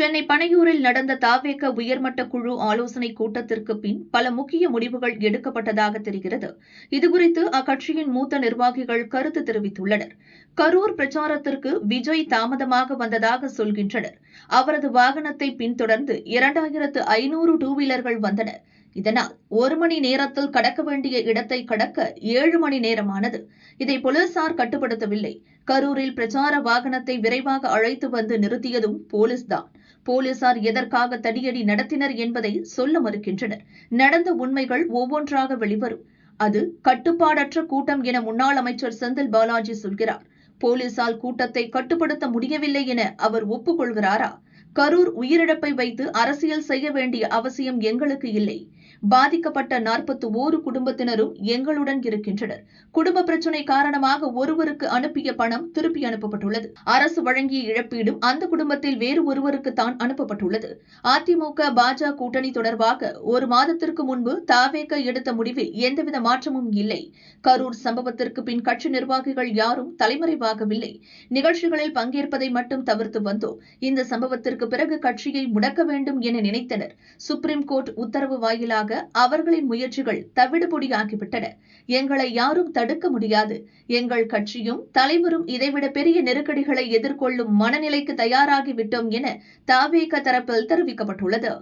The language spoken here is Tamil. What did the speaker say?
சென்னை பனையூரில் நடந்த தாவேக உயர்மட்ட குழு ஆலோசனைக் கூட்டத்திற்கு பின் பல முக்கிய முடிவுகள் எடுக்கப்பட்டதாக தெரிகிறது. இதுகுறித்து அக்கட்சியின் மூத்த நிர்வாகிகள் கருத்து தெரிவித்துள்ளனர். கரூர் பிரச்சாரத்திற்கு விஜய் தாமதமாக வந்ததாக சொல்கின்றனர். அவரது வாகனத்தை பின்தொடர்ந்து இரண்டாயிரத்து ஐநூறு டூ வீலர்கள் வந்தனர். இதனால் ஒரு மணி நேரத்தில் கடக்க வேண்டிய இடத்தை கடக்க ஏழு மணி நேரமானது. இதை போலீசார் கட்டுப்படுத்தவில்லை. கரூரில் பிரச்சார வாகனத்தை விரைவாக அழைத்து வந்து நிறுத்தியதும் போலீஸ்தான். போலீசார் எதற்காக தடியடி நடத்தினர் என்பதை சொல்ல மறுக்கின்றனர். நடந்த உண்மைகள் ஒவ்வொன்றாக வெளிவரும். அது கட்டுப்பாடற்ற கூட்டம் என முன்னாள் அமைச்சர் செந்தில் பாலாஜி சொல்கிறார். போலீசால் கூட்டத்தை கட்டுப்படுத்த முடியவில்லை என அவர் ஒப்புக்கொள்கிறாரா? கரூர் உயிரிழப்பை வைத்து அரசியல் செய்ய வேண்டிய அவசியம் எங்களுக்கு இல்லை. பாதிக்கப்பட்ட நாற்பத்தி ஓரு குடும்பத்தினரும் எங்களுடன் இருக்கின்றனர். குடும்ப பிரச்சனை காரணமாக ஒருவருக்கு அனுப்பிய பணம் திருப்பி அனுப்பப்பட்டுள்ளது. அரசு வழங்கிய இழப்பீடும் அந்த குடும்பத்தில் வேறு ஒருவருக்கு தான் அனுப்பப்பட்டுள்ளது. அதிமுக பாஜக கூட்டணி தொடர்பாக ஒரு மாதத்திற்கு முன்பு தாவேக எடுத்த முடிவில் எந்தவித மாற்றமும் இல்லை. கரூர் சம்பவத்திற்கு பின் கட்சி நிர்வாகிகள் யாரும் தலைமறைவாகவில்லை. நிகழ்ச்சிகளில் பங்கேற்பதை மட்டும் தவிர்த்து வந்தோம். இந்த சம்பவத்திற்கு பிறகு கட்சியை முடக்க வேண்டும் என நினைத்தனர். சுப்ரீம் கோர்ட் உத்தரவு வாயிலாக அவர்களின் முயற்சிகள் தவிடுபொடியாகிவிட்டன. எங்களை யாரும் தடுக்க முடியாது. எங்கள் கட்சியும் தலைவரும் இதைவிட பெரிய நெருக்கடிகளை எதிர்கொள்ளும் மனநிலைக்கு தயாராகிவிட்டோம் என தாவேக தரப்பில் தெரிவிக்கப்பட்டுள்ளது.